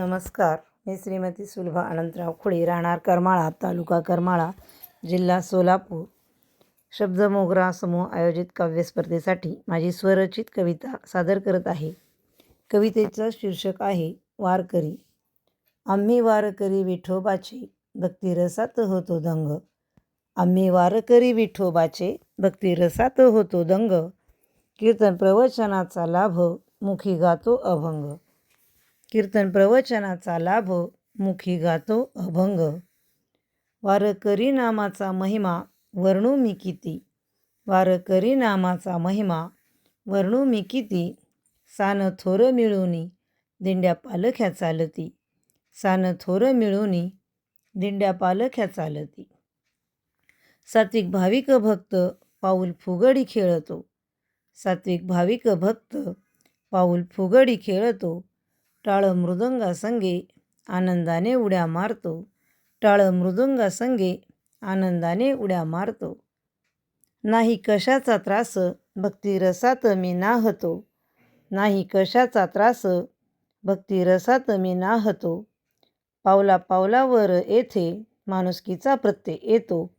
नमस्कार. मी श्रीमती सुलभा अनंतराव खुळे राहणार करमाळा तालुका करमाळा जिल्हा सोलापूर. शब्द मोगरा समूह आयोजित काव्यस्पर्धेसाठी माझी स्वरचित कविता सादर करत आहे. कवितेचं शीर्षक आहे वारकरी. आम्ही वारकरी विठोबाचे भक्तिरसात होतो दंग. आम्ही वारकरी विठोबाचे भक्तिरसात होतो दंग. कीर्तन प्रवचनाचा लाभ मुखी गातो अभंग. कीर्तन प्रवचनाचा लाभ मुखी गातो अभंग. वारकरी नामाचा महिमा वर्णू मी किती? वारकरी नामाचा महिमा वर्णू मी किती? सान थोर मिळूनी दिंड्या पालख्या चालती. सान थोर मिळूनी दिंड्या पालख्या चालती. सात्विक भाविक भक्त पाऊल फुगडी खेळतो. सात्विक भाविक भक्त पाऊल फुगडी खेळतो. टाळ मृदंगासंगे आनंदाने उड्या मारतो. टाळ मृदंगासंगे आनंदाने उड्या मारतो. नाही कशाचा त्रास भक्तिरसात मी नाहतो. नाही कशाचा त्रास भक्तिरसात मी नाहतो. पावला पावलावर येथे माणुसकीचा प्रत्यय येतो.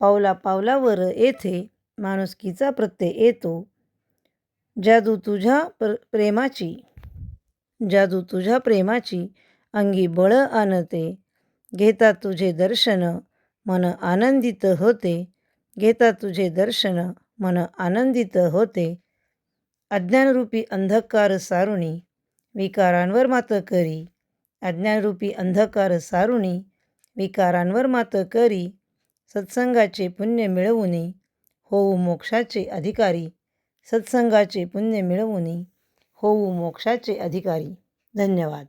पावला पावलावर येथे माणुसकीचा प्रत्यय येतो. जादू तुझ्या प्र प्रेमाची जादू तुझ्या प्रेमाची अंगी बळ आणते. घेता तुझे दर्शन मन आनंदित होते. घेता तुझे दर्शन मन आनंदित होते. अज्ञानरूपी अंधकार सारुणी विकारांवर मात करी. अज्ञानरूपी अंधकार सारुणी विकारांवर मात करी. सत्संगाचे पुण्य मिळवूनी होऊ मोक्षाचे अधिकारी. सत्संगाचे पुण्य मिळवूनी होऊ मोक्षाचे अधिकारी. धन्यवाद.